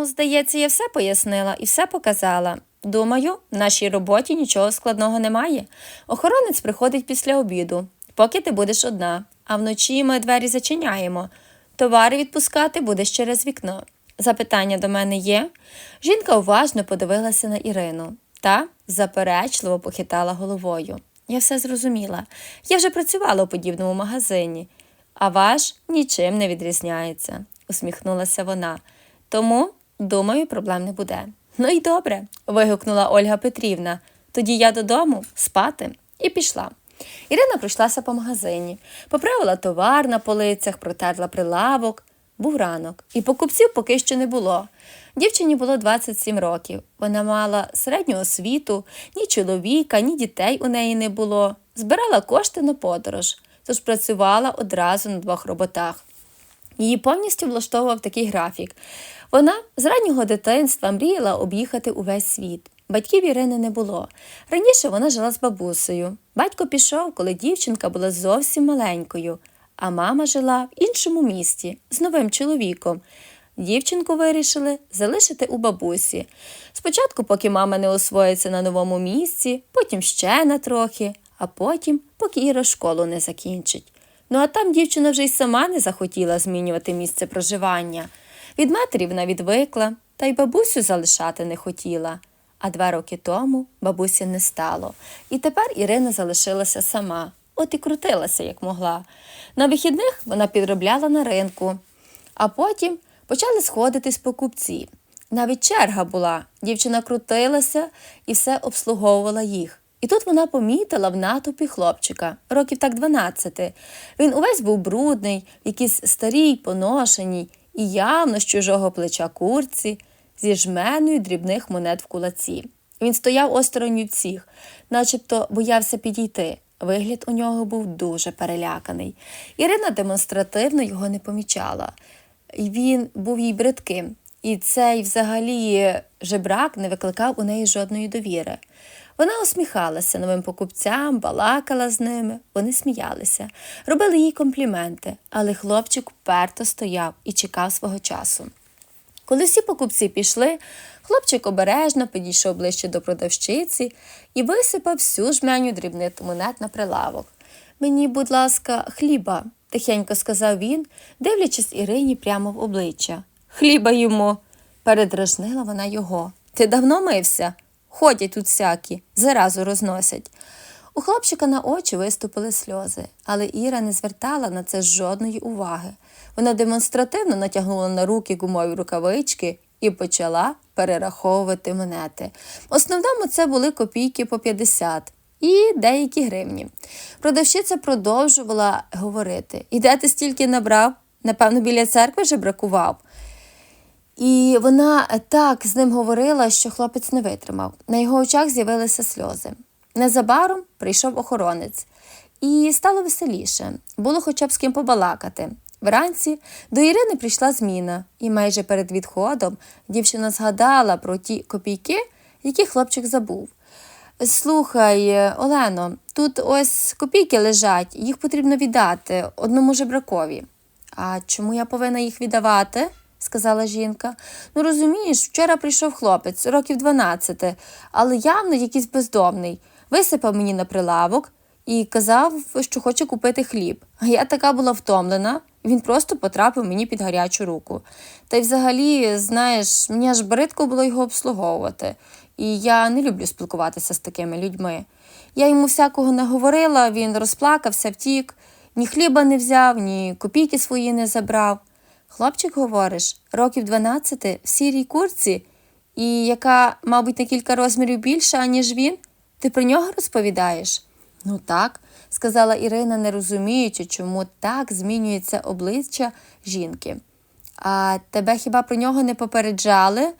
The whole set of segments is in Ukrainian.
Ну, здається, я все пояснила і все показала. Думаю, в нашій роботі нічого складного немає. Охоронець приходить після обіду, поки ти будеш одна, а вночі ми двері зачиняємо. Товари відпускати будеш через вікно. Запитання до мене є? Жінка уважно подивилася на Ірину та заперечливо похитала головою. Я все зрозуміла. Я вже працювала у подібному магазині, а ваш нічим не відрізняється, усміхнулася вона. Тому, думаю, проблем не буде. Ну і добре, вигукнула Ольга Петрівна. Тоді я додому спати і пішла. Ірина пройшлася по магазині, поправила товар на полицях, протерла прилавок. Був ранок, і покупців поки що не було. Дівчині було 27 років. Вона мала середню освіту, ні чоловіка, ні дітей у неї не було. Збирала кошти на подорож, тож працювала одразу на двох роботах. Її повністю влаштовував такий графік. Вона з раннього дитинства мріяла об'їхати увесь світ. Батьків Ірини не було. Раніше вона жила з бабусею. Батько пішов, коли дівчинка була зовсім маленькою, а мама жила в іншому місті з новим чоловіком. Дівчинку вирішили залишити у бабусі. Спочатку, поки мама не освоїться на новому місці, потім ще на трохи, а потім, поки Іра школу не закінчить. Ну а там дівчина вже й сама не захотіла змінювати місце проживання. Від матері відвикла, та й бабусю залишати не хотіла. А два роки тому бабусі не стало. І тепер Ірина залишилася сама, от і крутилася, як могла. На вихідних вона підробляла на ринку, а потім почали сходитись покупці. Навіть черга була, дівчина крутилася і все обслуговувала їх. І тут вона помітила в натовпі хлопчика, років так 12. Він увесь був брудний, якийсь старій, поношеній, і явно з чужого плеча курці, зі жменою дрібних монет в кулаці. Він стояв осторонь всіх, начебто боявся підійти. Вигляд у нього був дуже переляканий. Ірина демонстративно його не помічала. Він був їй бридким, і цей взагалі жебрак не викликав у неї жодної довіри. Вона усміхалася новим покупцям, балакала з ними, вони сміялися, робили їй компліменти, але хлопчик вперто стояв і чекав свого часу. Коли всі покупці пішли, хлопчик обережно підійшов ближче до продавщиці і висипав всю жменю дрібних монет на прилавок. Мені, будь ласка, хліба, тихенько сказав він, дивлячись Ірині прямо в обличчя. Хліба йому, передражнила вона його. Ти давно мився? Ходять тут всякі, заразу розносять. У хлопчика на очі виступили сльози, але Іра не звертала на це жодної уваги. Вона демонстративно натягнула на руки гумові рукавички і почала перераховувати монети. В основному це були копійки по 50 і деякі гривні. Продавщиця продовжувала говорити: І де ти стільки набрав? Напевно, біля церкви вже бракував. І вона так з ним говорила, що хлопець не витримав. На його очах з'явилися сльози. Незабаром прийшов охоронець, і стало веселіше. Було хоча б з ким побалакати. Вранці до Ірини прийшла зміна, і майже перед відходом дівчина згадала про ті копійки, які хлопчик забув. Слухай, Олено, тут ось копійки лежать, їх потрібно віддати одному жебракові. А чому я повинна їх віддавати? Сказала жінка. Ну, розумієш, вчора прийшов хлопець, років 12, але явно якийсь бездомний. Висипав мені на прилавок і казав, що хоче купити хліб. А я така була втомлена, він просто потрапив мені під гарячу руку. Та й взагалі, знаєш, мені аж бридко було його обслуговувати, і я не люблю спілкуватися з такими людьми. Я йому всякого не говорила, він розплакався, втік, ні хліба не взяв, ні копійки свої не забрав. Хлопчик, говориш, років 12 в сірій курці, і яка, мабуть, на кілька розмірів більша, ніж він? Ти про нього розповідаєш? Ну так, сказала Ірина, не розуміючи, чому так змінюється обличчя жінки. А тебе хіба про нього не попереджали?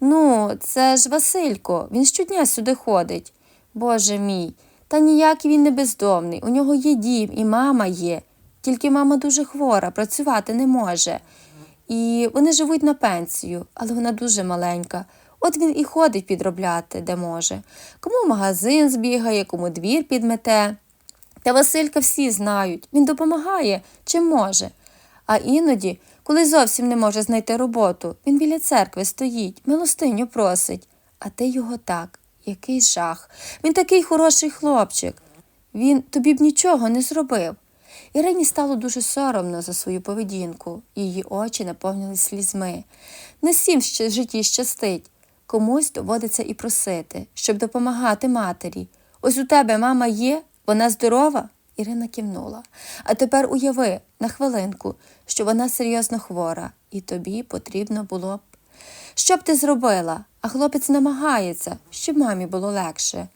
Ну, це ж Василько, він щодня сюди ходить. Боже мій, та ніякий він не бездомний. У нього є дім, і мама є. Тільки мама дуже хвора, працювати не може. І вони живуть на пенсію, але вона дуже маленька. От він і ходить підробляти, де може. Кому магазин збігає, кому двір підмете. Та Василька всі знають, він допомагає, чим може. А іноді, коли зовсім не може знайти роботу. Він біля церкви стоїть, милостиню просить. А ти його так, який жах. Він такий хороший хлопчик. Він тобі б нічого не зробив. Ірині стало дуже соромно за свою поведінку. Її очі наповнились слізьми. Не всім ще в житті щастить. Комусь доводиться і просити, щоб допомагати матері. Ось у тебе мама є, вона здорова? Ірина кивнула. А тепер уяви на хвилинку, що вона серйозно хвора, і тобі потрібно було б. Що б ти зробила? А хлопець намагається, щоб мамі було легше.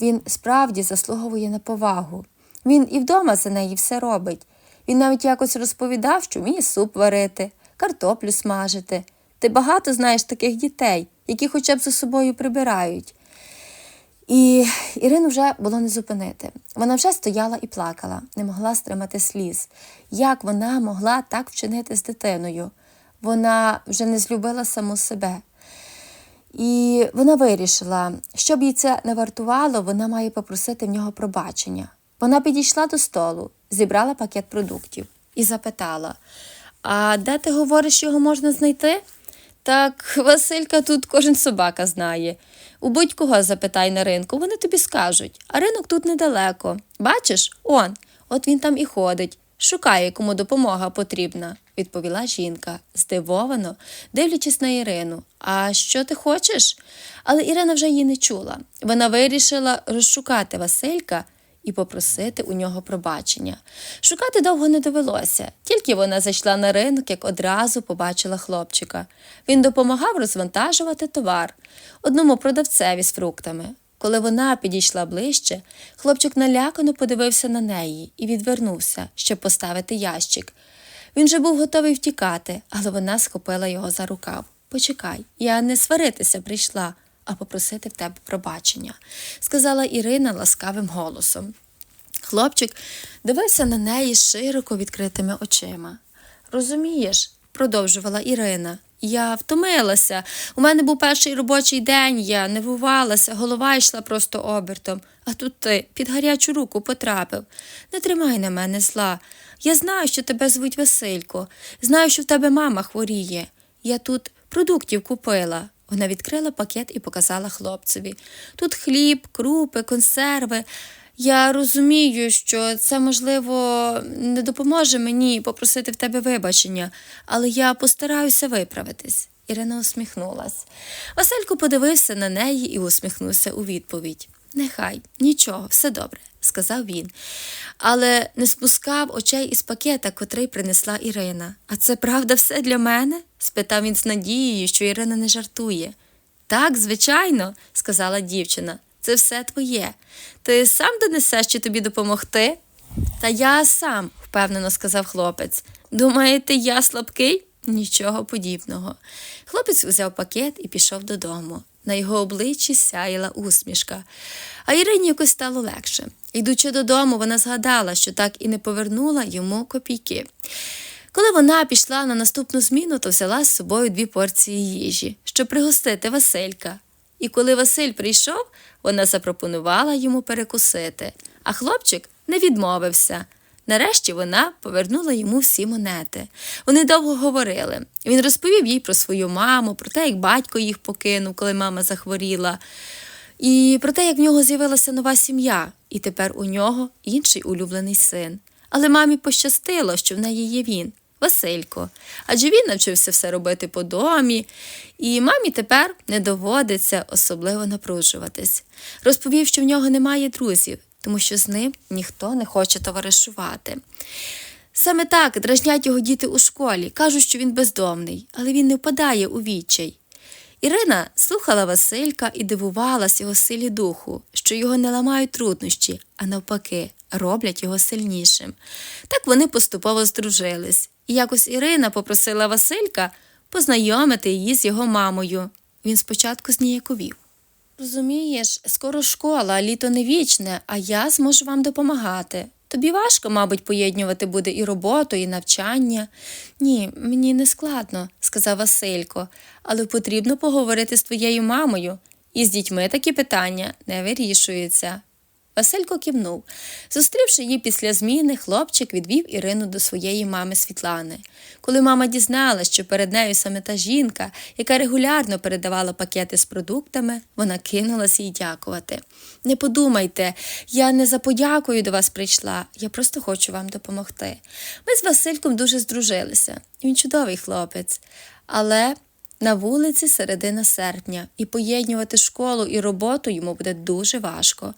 Він справді заслуговує на повагу. Він і вдома за неї все робить. Він навіть якось розповідав, що вміє суп варити, картоплю смажити. Ти багато знаєш таких дітей, які хоча б за собою прибирають. І Ірину вже було не зупинити. Вона вже стояла і плакала, не могла стримати сліз. Як вона могла так вчинити з дитиною? Вона вже не злюбила саму себе. І вона вирішила, щоб їй це не вартувало, вона має попросити в нього пробачення. Вона підійшла до столу, зібрала пакет продуктів і запитала: А де ти говориш, його можна знайти? Так, Василька тут кожен собака знає. У будь-кого запитай на ринку, вони тобі скажуть, а ринок тут недалеко. Бачиш, он, от він там і ходить, шукає, кому допомога потрібна, відповіла жінка, здивовано, дивлячись на Ірину. А що ти хочеш? Але Ірина вже її не чула. Вона вирішила розшукати Василька і попросити у нього пробачення. Шукати довго не довелося, тільки вона зайшла на ринок, як одразу побачила хлопчика. Він допомагав розвантажувати товар одному продавцеві з фруктами. Коли вона підійшла ближче, хлопчик налякано подивився на неї і відвернувся, щоб поставити ящик. Він же був готовий втікати, але вона схопила його за рукав. Почекай, я не сваритися прийшла, а попросити в тебе пробачення, сказала Ірина ласкавим голосом. Хлопчик дивився на неї широко відкритими очима. Розумієш, продовжувала Ірина. Я втомилася. У мене був перший робочий день, я нервувалася, голова йшла просто обертом, а тут ти під гарячу руку потрапив. Не тримай на мене зла. Я знаю, що тебе звуть Василько, знаю, що в тебе мама хворіє. Я тут продуктів купила. Вона відкрила пакет і показала хлопцеві. Тут хліб, крупи, консерви. Я розумію, що це, можливо, не допоможе мені попросити в тебе вибачення, але я постараюся виправитись. Ірина усміхнулась. Василько подивився на неї і усміхнувся у відповідь. Нехай, нічого, все добре, сказав він, але не спускав очей із пакета, котрий принесла Ірина. А це правда все для мене? спитав він з надією, що Ірина не жартує. Так, звичайно, сказала дівчина. Це все твоє. Ти сам донесеш чи тобі допомогти? Та я сам, впевнено сказав хлопець. Думаєте, я слабкий? Нічого подібного. Хлопець взяв пакет і пішов додому. На його обличчі сяяла усмішка, а Ірині якось стало легше. Йдучи додому, вона згадала, що так і не повернула йому копійки. Коли вона пішла на наступну зміну, то взяла з собою дві порції їжі, щоб пригостити Василька. І коли Василь прийшов, вона запропонувала йому перекусити, а хлопчик не відмовився. Нарешті вона повернула йому всі монети. Вони довго говорили. Він розповів їй про свою маму, про те, як батько їх покинув, коли мама захворіла, і про те, як в нього з'явилася нова сім'я, і тепер у нього інший улюблений син. Але мамі пощастило, що в неї є він. Василько, адже він навчився все робити по домі, і мамі тепер не доводиться особливо напружуватись. Розповів, що в нього немає друзів, тому що з ним ніхто не хоче товаришувати. Саме так дражнять його діти у школі, кажуть, що він бездомний, але він не впадає у відчай. Ірина слухала Василька і дивувалась його силі духу, що його не ламають труднощі, а навпаки, роблять його сильнішим. Так вони поступово здружились, і якось Ірина попросила Василька познайомити її з його мамою. Він спочатку зніяковів. Розумієш, скоро школа, літо не вічне, а я зможу вам допомагати. Тобі важко, мабуть, поєднувати буде і роботу, і навчання. Ні, мені не складно, сказав Василько, але потрібно поговорити з твоєю мамою. І з дітьми такі питання не вирішуються. Василько кивнув. Зустрівши її після зміни, хлопчик відвів Ірину до своєї мами Світлани. Коли мама дізналась, що перед нею саме та жінка, яка регулярно передавала пакети з продуктами, вона кинулась їй дякувати. Не подумайте, я не за подякою до вас прийшла, я просто хочу вам допомогти. Ми з Васильком дуже здружилися. Він чудовий хлопець. Але на вулиці середина серпня, і поєднувати школу і роботу йому буде дуже важко.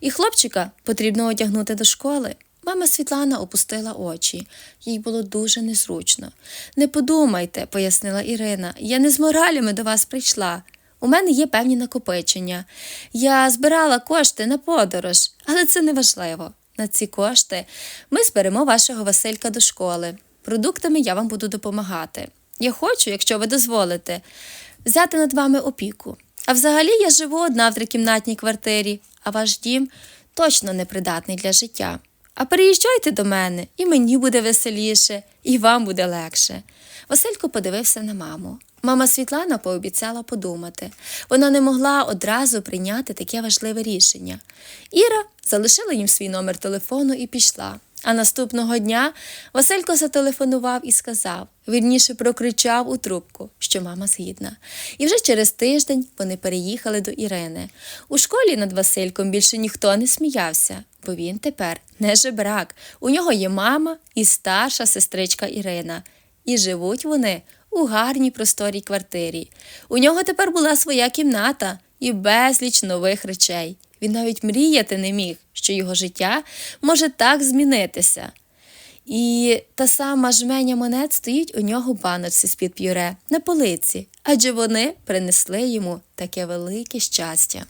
І хлопчика потрібно одягнути до школи. Мама Світлана опустила очі, їй було дуже незручно. Не подумайте, пояснила Ірина, я не з моралями до вас прийшла. У мене є певні накопичення. Я збирала кошти на подорож, але це не важливо. На ці кошти ми зберемо вашого Василька до школи. Продуктами я вам буду допомагати. Я хочу, якщо ви дозволите, взяти над вами опіку. А взагалі я живу одна в трикімнатній квартирі, а ваш дім точно непридатний для життя. А переїжджайте до мене, і мені буде веселіше, і вам буде легше. Василько подивився на маму. Мама Світлана пообіцяла подумати. Вона не могла одразу прийняти таке важливе рішення. Іра залишила їм свій номер телефону і пішла. А наступного дня Василько зателефонував і сказав, вірніше прокричав у трубку, що мама згідна. І вже через тиждень вони переїхали до Ірини. У школі над Васильком більше ніхто не сміявся, бо він тепер не жебрак. У нього є мама і старша сестричка Ірина. І живуть вони у гарній просторій квартирі. У нього тепер була своя кімната і безліч нових речей. Він навіть мріяти не міг, що його життя може так змінитися. І та сама жменя монет стоїть у нього в баночці з-під п'юре на полиці, адже вони принесли йому таке велике щастя.